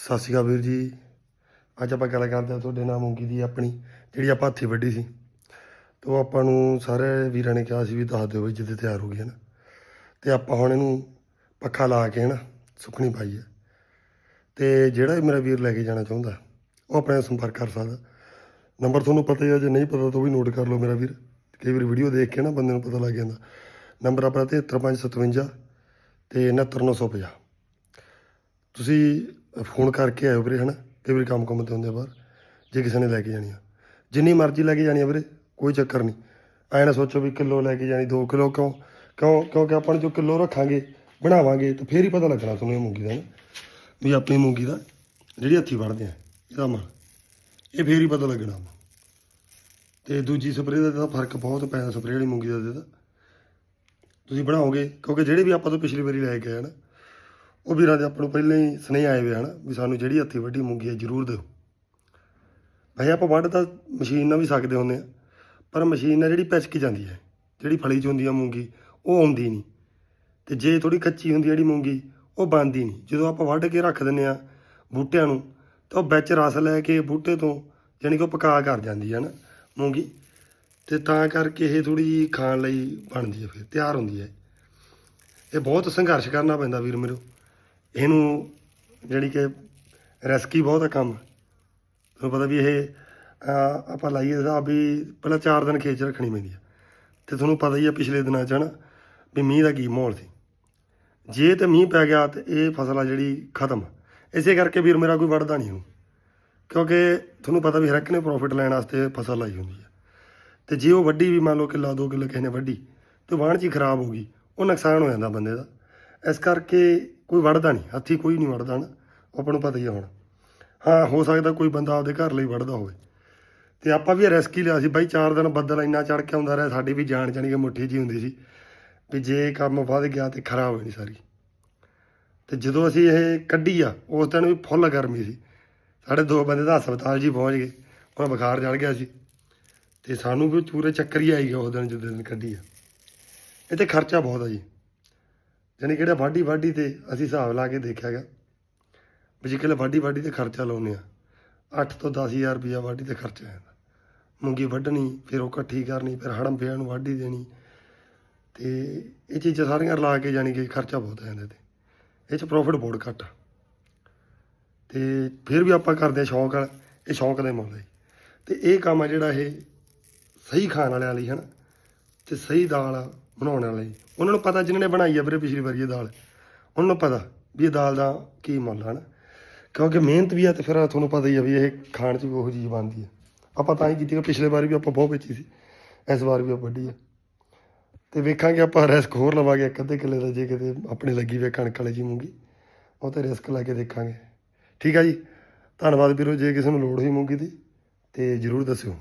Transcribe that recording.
ਸਤਿ ਸ਼੍ਰੀ ਅਕਾਲ ਵੀਰ ਜੀ। ਅੱਜ ਆਪਾਂ ਗੱਲ ਕਰਦੇ ਹਾਂ ਤੁਹਾਡੇ ਨਾਲ ਮੂੰਗੀ ਦੀ ਆਪਣੀ, ਜਿਹੜੀ ਆਪਾਂ ਹੱਥੀ ਵੱਢੀ ਸੀ। ਤੇ ਉਹ ਆਪਾਂ ਨੂੰ ਸਾਰੇ ਵੀਰਾਂ ਨੇ ਕਿਹਾ ਸੀ ਵੀ ਦੱਸ ਦਿਓ ਵੀ ਜਿੱਦੇ ਤਿਆਰ ਹੋ ਗਈ ਹੈ ਨਾ। ਤੇ ਆਪਾਂ ਹੁਣ ਇਹਨੂੰ ਪੱਖਾ ਲਾ ਕੇ ਨਾ ਸੁੱਕਣੀ ਪਾਈ ਹੈ। ਤੇ ਜਿਹੜਾ ਵੀ ਮੇਰਾ ਵੀਰ ਲੈ ਕੇ ਜਾਣਾ ਚਾਹੁੰਦਾ, ਉਹ ਆਪਣੇ ਸੰਪਰਕ ਕਰ ਸਕਦਾ। ਨੰਬਰ ਤੁਹਾਨੂੰ ਪਤਾ ਹੀ ਹੈ ਜੇ ਨਹੀਂ ਪਤਾ ਤਾਂ ਉਹ ਵੀ ਨੋਟ ਕਰ ਲਓ ਮੇਰਾ ਵੀਰ। ਕਈ ਵਾਰ ਵੀਡੀਓ ਦੇਖ ਕੇ ਨਾ ਬੰਦੇ ਨੂੰ ਪਤਾ ਲੱਗ ਜਾਂਦਾ। ਨੰਬਰ ਆਪਣਾ 73557 ਤੇ 69950 ਤੁਸੀਂ ਫੋਨ ਕਰਕੇ ਆਇਓ ਵੀਰੇ, ਹਨਾ? ਕਈ ਵਾਰੀ ਕੰਮ ਕੰਮ ਤੇ ਹੁੰਦੇ ਆ ਬਾਹਰ, ਜੇ ਕਿਸੇ ਨੇ ਲੈ ਕੇ ਜਾਣੀ ਆ। ਜਿੰਨੀ ਮਰਜ਼ੀ ਲੈ ਕੇ ਜਾਣੀ ਆ ਵੀਰੇ, ਕੋਈ ਚੱਕਰ ਨਹੀਂ। ਐ ਨਾ ਸੋਚੋ ਵੀ ਕਿਲੋ ਲੈ ਕੇ ਜਾਣੀ 2 ਕਿਲੋ ਕਿਉਂ ਕਿਉਂ, ਕਿਉਂਕਿ ਆਪਾਂ ਨੇ ਜੋ ਕਿਲੋ ਰੱਖਾਂਗੇ, ਬਣਾਵਾਂਗੇ, ਤਾਂ ਫੇਰ ਹੀ ਪਤਾ ਲੱਗਣਾ ਤੁਹਾਨੂੰ ਇਹ ਮੂੰਗੀ ਦਾ ਨਾ ਵੀ ਆਪਣੀ ਮੂੰਗੀ ਦਾ ਜਿਹੜੀ ਹੱਥੀ ਵੜਦੇ ਆ, ਇਹਦਾ ਮਾਲ ਇਹ ਫੇਰ ਹੀ ਪਤਾ ਲੱਗਣਾ ਤੇ ਦੂਜੀ ਸਪਰੇਅ ਦਾ ਤਾਂ ਫ਼ਰਕ ਬਹੁਤ ਪੈਂਦਾ ਸਪਰੇਅ ਵਾਲੀ ਮੂੰਗੀ ਦਾ ਤੇ। ਤੁਸੀਂ ਬਣਾਓਗੇ, ਕਿਉਂਕਿ ਜਿਹੜੇ ਵੀ ਆਪਾਂ ਤੋਂ ਪਿਛਲੀ ਵਾਰੀ ਲੈ ਕੇ ਆਏ ਨਾ ਉਹ ਵੀਰਾਂ ਦੇ ਆਪਾਂ ਨੂੰ ਪਹਿਲਾਂ ਹੀ ਸੁਨੇਹੇ ਆਏ ਵੇ ਹਨ ਵੀ ਸਾਨੂੰ ਜਿਹੜੀ ਹੱਥੀ ਵੱਡੀ ਮੂੰਗੀ ਹੈ ਜ਼ਰੂਰ ਦਿਓ। ਭਾਈ ਆਪਾਂ ਵੱਢ ਤਾਂ ਮਸ਼ੀਨ ਨਾਲ ਵੀ ਸਕਦੇ ਹੁੰਦੇ ਆ ਪਰ ਮਸ਼ੀਨ ਨਾਲ ਜਿਹੜੀ ਪਿਚਕ ਜਾਂਦੀ ਹੈ, ਜਿਹੜੀ ਫਲੀ ਚ ਹੁੰਦੀ ਆ ਮੂੰਗੀ, ਉਹ ਆਉਂਦੀ ਨਹੀਂ। ਤੇ ਜੇ ਥੋੜੀ ਕੱਚੀ ਹੁੰਦੀ ਜਿਹੜੀ ਮੂੰਗੀ, ਉਹ ਬਣਦੀ ਨਹੀਂ। ਜਦੋਂ ਆਪਾਂ ਵੱਢ ਕੇ ਰੱਖ ਦਿੰਨੇ ਆ ਬੂਟਿਆਂ ਨੂੰ, ਤਾਂ ਉਹ ਵਿੱਚ ਰਸ ਲੈ ਕੇ ਬੂਟੇ ਤੋਂ ਜਾਣੀ ਕਿ ਉਹ ਪਕਾ ਕਰ ਜਾਂਦੀ ਹੈ ਨਾ ਮੂੰਗੀ। ਤੇ ਤਾਂ ਕਰਕੇ ਇਹ ਥੋੜੀ ਜਿਹੀ ਖਾਣ ਲਈ ਬਣਦੀ ਹੈ ਫਿਰ, ਤਿਆਰ ਹੁੰਦੀ ਹੈ। ਇਹ ਬਹੁਤ ਸੰਘਰਸ਼ ਕਰਨਾ ਪੈਂਦਾ ਵੀਰ ਮੇਰੋ। ਇਹਨੂੰ ਜਿਹੜੀ ਕਿ ਰੈਸਕੀ ਬਹੁਤ ਆ ਕੰਮ। ਤੁਹਾਨੂੰ ਪਤਾ ਵੀ ਇਹ ਆਪਾਂ ਲਾਈਏ ਹਿਸਾਬ ਵੀ ਪਹਿਲਾਂ 4 ਦਿਨ ਖੇਚ ਰੱਖਣੀ ਪੈਂਦੀ ਆ। ਤੇ ਤੁਹਾਨੂੰ ਪਤਾ ਹੀ ਆ ਪਿਛਲੇ ਦਿਨਾਂ 'ਚ ਹਨਾ ਵੀ ਮੀਂਹ ਦਾ ਕੀ ਮਾਹੌਲ ਸੀ। ਜੇ ਤੇ ਮੀਂਹ ਪੈ ਗਿਆ ਤੇ ਇਹ ਫਸਲ ਆ ਜਿਹੜੀ ਖਤਮ। ਇਸੇ ਕਰਕੇ ਵੀਰ ਮੇਰਾ ਕੋਈ ਵੜਦਾ ਨਹੀਂ ਇਹਨੂੰ। ਕਿਉਂਕਿ ਤੁਹਾਨੂੰ ਪਤਾ ਵੀ ਹਰ ਇੱਕ ਨੇ ਪ੍ਰੋਫਿਟ ਲੈਣ ਵਾਸਤੇ ਫਸਲ ਲਾਈ ਹੁੰਦੀ ਆ। ਤੇ ਜੇ ਉਹ ਵੱਡੀ ਵੀ ਮੰਨ ਲਓ ਕਿੱਲਾ, ਦੋ ਕਿੱਲੇ ਕਿਸੇ ਨੇ ਵੱਡੀ ਤੇ ਵਾਹਣ ਚ ਹੀ ਖਰਾਬ ਹੋ ਗਈ, ਉਹ ਨੁਕਸਾਨ ਹੋ ਜਾਂਦਾ ਬੰਦੇ ਦਾ। ਇਸ ਕਰਕੇ ਕੋਈ ਵੜਦਾ ਨਹੀਂ, ਹੱਥੀ ਕੋਈ ਨਹੀਂ ਵੜਦਾ ਨਾ ਆਪਾਂ ਨੂੰ ਪਤਾ ਹੀ ਆ ਹੁਣ। ਹਾਂ, ਹੋ ਸਕਦਾ ਕੋਈ ਬੰਦਾ ਆਪਦੇ ਘਰ ਲਈ ਵੜਦਾ ਹੋਵੇ। ਤੇ ਆਪਾਂ ਵੀ ਰਿਸਕ ਹੀ ਲਿਆ ਸੀ, ਬਾਈ 4 ਦਿਨ ਬੱਦਲ ਇੰਨਾ ਚੜ ਕੇ ਆਉਂਦਾ ਰਿਹਾ, ਸਾਡੀ ਵੀ ਜਾਨ ਜਾਣੀ ਕਿ ਮੁੱਠੀ ਜੀ ਹੁੰਦੀ ਸੀ, ਵੀ ਜੇ ਕੰਮ ਵੱਧ ਗਿਆ ਤੇ ਖਰਾਬ ਹੋਣੀ ਸਾਰੀ। ਤੇ ਜਦੋਂ ਅਸੀਂ ਇਹ ਕੱਢੀ ਆ, ਉਸ ਦਿਨ ਵੀ ਫੁੱਲ ਗਰਮੀ ਸੀ। ਸਾਡੇ ਦੋ ਬੰਦੇ ਤਾਂ ਹਸਪਤਾਲ ਜੀ ਪਹੁੰਚ ਗਏ, ਉਹਨਾਂ ਬੁਖਾਰ ਚੜ ਗਿਆ ਸੀ। ਤੇ ਸਾਨੂੰ ਵੀ ਪੂਰੇ ਚੱਕਰ ਹੀ ਆਈ ਗਿਆ ਉਸ ਦਿਨ ਜਦੋਂ ਦਿਨ ਕੱਢੀ ਆ। ਇਹ ਤੇ ਖਰਚਾ ਬਹੁਤ ਆ ਜੀ। ਯਾਨੀ ਕਿਹੜਾ ਵਾਢੀ ਵਾਢੀ ਤੇ ਅਸੀਂ ਹਿਸਾਬ ਲਾ ਕੇ ਦੇਖਿਆਗਾ ਵੀ ਜੇ ਵਾਢੀ ਵਾਢੀ ਤੇ ਖਰਚਾ ਲਾਉਨੇ ਆ 8 ਤੋਂ 10000 ਰੁਪਇਆ ਵਾਢੀ ਤੇ ਖਰਚਾ ਆਉਂਦਾ ਮੂੰਗੀ ਵੱਢਣੀ, ਫਿਰ ਉਹ ਇਕੱਠੀ ਕਰਨੀ, ਫਿਰ ਹੜਮ ਫੇਰ ਨੂੰ ਵਾਢੀ ਦੇਣੀ। ਤੇ ਇਹ ਚੀਜ਼ਾਂ ਸਾਰੀਆਂ ਲਾ ਕੇ ਜਾਣੀ ਕਿ ਖਰਚਾ ਬਹੁਤ ਆ ਜਾਂਦਾ ਤੇ। ਇਹ ਚ ਪ੍ਰੋਫਿਟ ਬਹੁਤ ਘੱਟ ਆ। ਤੇ ਫਿਰ ਵੀ ਆਪਾਂ ਕਰਦੇ ਆ ਸ਼ੌਂਕ ਵਾਲਾ, ਇਹ ਸ਼ੌਂਕ ਦੇ ਮੁੱਲ ਹੈ। ਤੇ ਇਹ ਕੰਮ ਆ ਜਿਹੜਾ ਇਹ ਸਹੀ ਖਾਣ ਵਾਲਿਆਂ ਲਈ ਹਨਾ। ਤੇ ਸਹੀ ਦਾਲ ਆ ਬਣਾਉਣ ਵਾਲੇ। ਲਈ ਉਹਨਾਂ ਨੂੰ ਪਤਾ ਜਿਨ੍ਹਾਂ ਨੇ ਬਣਾਈ ਆ ਵੀਰੇ ਪਿਛਲੀ ਵਾਰੀ ਇਹ ਦਾਲ। ਉਹਨਾਂ ਨੂੰ ਪਤਾ ਵੀ ਇਹ ਦਾਲ ਦਾ ਕੀ ਮੁੱਲ ਹੈ ਨਾ। ਕਿਉਂਕਿ ਮਿਹਨਤ ਵੀ ਆ ਤੇ ਫਿਰ ਤੁਹਾਨੂੰ ਪਤਾ ਹੀ ਆ ਵੀ ਇਹ ਖਾਣ 'ਚ ਵੀ ਉਹੋ ਚੀਜ਼ ਬਣਦੀ ਆ। ਆਪਾਂ ਤਾਂ ਹੀ ਕੀਤੀ ਕਿ ਪਿਛਲੇ ਵਾਰੀ ਵੀ ਆਪਾਂ ਬਹੁਤ ਵੇਚੀ ਸੀ। ਇਸ ਵਾਰ ਵੀ ਆਪਾਂ ਵੱਡੀ ਆ। ਤੇ ਵੇਖਾਂਗੇ ਆਪਾਂ ਰਿਸਕ ਹੋਰ ਲਵਾਂਗੇ ਇੱਕ ਅੱਧੇ ਕਿੱਲੇ ਦਾ ਜੇ ਕਿਤੇ ਆਪਣੀ ਲੱਗੀ ਵੇ ਕਣਕ ਵਾਲੀ ਜੀ ਮੂੰਗੀ। ਉਹ ਤੇ ਰਿਸਕ ਲਾ ਕੇ ਦੇਖਾਂਗੇ। ਠੀਕ ਆ ਜੀ। ਧੰਨਵਾਦ ਵੀਰੋ, ਜੇ ਕਿਸੇ ਨੂੰ ਲੋੜ ਹੋਈ ਮੂੰਗੀ ਦੀ ਤੇ ਜਰੂਰ ਦੱਸਿਓ।